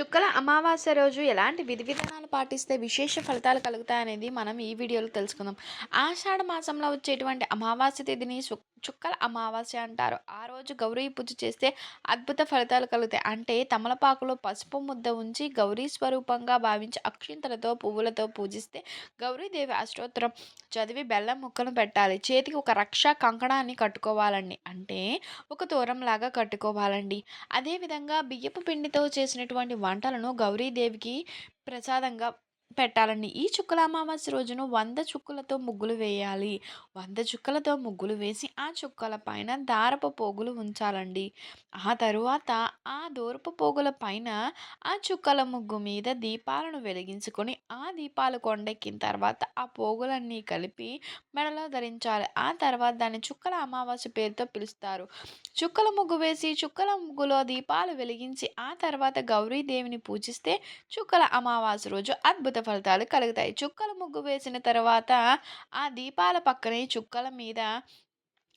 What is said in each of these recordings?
చుక్కల అమావాస్య రోజు ఎలాంటి విధి విధానాలు పాటిస్తే విశేష ఫలితాలు కలుగుతాయనేది మనం ఈ వీడియోలో తెలుసుకుందాం. ఆషాఢ మాసంలో వచ్చేటువంటి అమావాస్య తిథిని సు- చుక్కల అమావాస్య అంటారు. ఆ రోజు గౌరీ పూజ చేస్తే అద్భుత ఫలితాలు కలుగుతాయి. అంటే తమలపాకులో పసుపు ముద్ద ఉంచి గౌరీ స్వరూపంగా భావించి అక్షింతలతో పువ్వులతో పూజిస్తే గౌరీదేవి అష్టోత్తరం చదివి బెల్లం ముక్కను పెట్టాలి. చేతికి ఒక రక్ష కంకణాన్ని కట్టుకోవాలండి. అంటే ఒక తోరంలాగా కట్టుకోవాలండి. అదేవిధంగా బియ్యపు పిండితో చేసినటువంటి వంటలను గౌరీదేవికి ప్రసాదంగా పెట్టాలండి. ఈ చుక్కల అమావాస్య రోజున వంద చుక్కలతో ముగ్గులు వేయాలి. వంద చుక్కలతో ముగ్గులు వేసి ఆ చుక్కల పైన దారపు పోగులు ఉంచాలండి. ఆ తరువాత ఆ దూరపు పోగుల పైన ఆ చుక్కల ముగ్గు మీద దీపాలను వెలిగించుకొని ఆ దీపాలు కొండెక్కిన తర్వాత ఆ పోగులన్నీ కలిపి మెడలో ధరించాలి. ఆ తర్వాత దాన్ని చుక్కల అమావాస్య పేరుతో పిలుస్తారు. చుక్కల ముగ్గు వేసి చుక్కల ముగ్గులో దీపాలు వెలిగించి ఆ తర్వాత గౌరీదేవిని పూజిస్తే చుక్కల అమావాస్య రోజు అద్భుత ఫలితాలు కలుగుతాయి. చుక్కల ముగ్గు వేసిన తర్వాత ఆ దీపాల పక్కనే చుక్కల మీద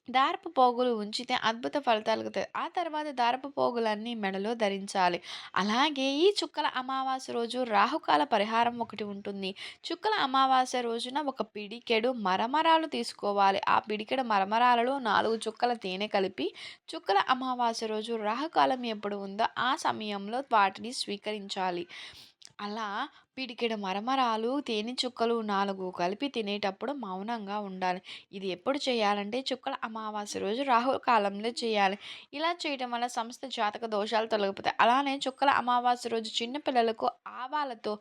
దారపు పోగులు ఉంచితే అద్భుత ఫలితాలు కలుగుతాయి. ఆ తర్వాత దారపు పోగులన్నీ మెడలో ధరించాలి. అలాగే ఈ చుక్కల అమావాస్య రోజు రాహుకాల పరిహారం ఒకటి ఉంటుంది. చుక్కల అమావాస్య రోజున ఒక పిడికెడు మరమరాలు తీసుకోవాలి. ఆ పిడికెడు మరమరాలలో నాలుగు చుక్కల తేనె కలిపి చుక్కల అమావాస్య రోజు రాహుకాలం ఎప్పుడు ఉందో ఆ సమయంలో వాటిని స్వీకరించాలి. అలా పిడికెడు మరమరాలు తేనె చుక్కలు నాలుగు కలిపి తినేటప్పుడు మౌనంగా ఉండాలి. ఇది ఎప్పుడు చేయాలంటే చుక్కల అమావాస్య రోజు రాహుకాలంలో చేయాలి. ఇలా చేయడం వల్ల సంస్థ జాతక దోషాలు తొలగిపోతాయి. అలానే చుక్కల అమావాస్య రోజు చిన్నపిల్లలకు ఆవాలతో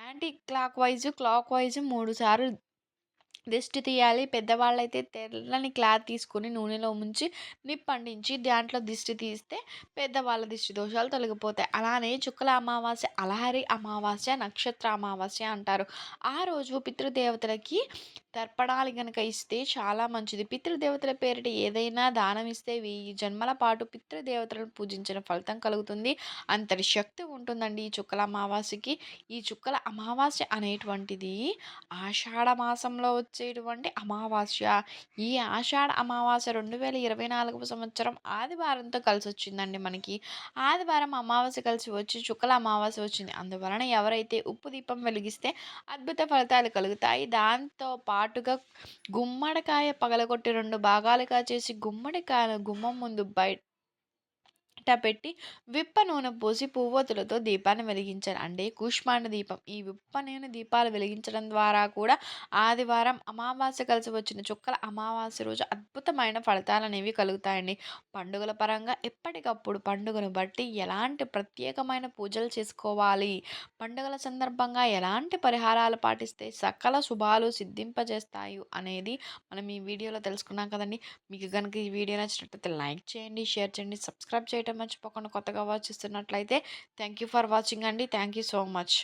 anticlockwise clockwise మూడు సార్లు దిష్టి తీయాలి. పెద్దవాళ్ళైతే తెల్లని క్లాత్ తీసుకొని నూనెలో ముంచి నిప్పండించి దాంట్లో దిష్టి తీస్తే పెద్దవాళ్ళ దిష్టి దోషాలు తొలగిపోతాయి. అలానే చుక్కల అమావాస్య అలహరి అమావాస్య నక్షత్ర అమావాస్య అంటారు. ఆ రోజు పితృదేవతలకి తర్పణాలు గనక ఇస్తే చాలా మంచిది. పితృదేవతల పేరిట ఏదైనా దానం ఇస్తే వెయ్యి జన్మల పాటు పితృదేవతలను పూజించిన ఫలితం కలుగుతుంది. అంతటి శక్తి ఉంటుందండి ఈ చుక్కల అమావాస్యకి. ఈ చుక్కల అమావాస్య అనేటువంటిది ఆషాఢ మాసంలో వచ్చేటువంటి అమావాస్య. ఈ ఆషాఢ అమావాస్య రెండు వేల ఇరవై నాలుగవ సంవత్సరం ఆదివారంతో కలిసి వచ్చిందండి మనకి. ఆదివారం అమావాస్య కలిసి వచ్చి శుక్ల అమావాస్య వచ్చింది. అందువలన ఎవరైతే ఉప్పు దీపం వెలిగిస్తే అద్భుత ఫలితాలు కలుగుతాయి. దాంతో పాటుగా గుమ్మడికాయ పగలగొట్టి రెండు భాగాలుగా చేసి గుమ్మడికాయ గుమ్మం ముందు బయట పెట్టి విప్ప నూనె పోసి పువ్వొత్తులతో దీపాన్ని వెలిగించాలి అంటే కూష్మాండ దీపం. ఈ విప్ప నూనె దీపాలు వెలిగించడం ద్వారా కూడా ఆదివారం అమావాస్య కలిసి వచ్చిన చుక్కల అమావాస్య రోజు అద్భుతమైన ఫలితాలు అనేవి కలుగుతాయండి. పండుగల పరంగా ఎప్పటికప్పుడు పండుగను బట్టి ఎలాంటి ప్రత్యేకమైన పూజలు చేసుకోవాలి? పండుగల సందర్భంగా ఎలాంటి పరిహారాలు పాటిస్తే సకల శుభాలు సిద్ధింపజేస్తాయి అనేది మనం ఈ వీడియోలో తెలుసుకున్నాం కదండి. మీకు కనుక ఈ వీడియో నచ్చినట్లయితే లైక్ చేయండి షేర్ చేయండి సబ్స్క్రైబ్ చేయటం మర్చిపోకుండా కొత్తగా వాచ్ ఇస్తున్నట్లయితే థ్యాంక్ యూ ఫర్ వాచింగ్ అండి. Thank you so much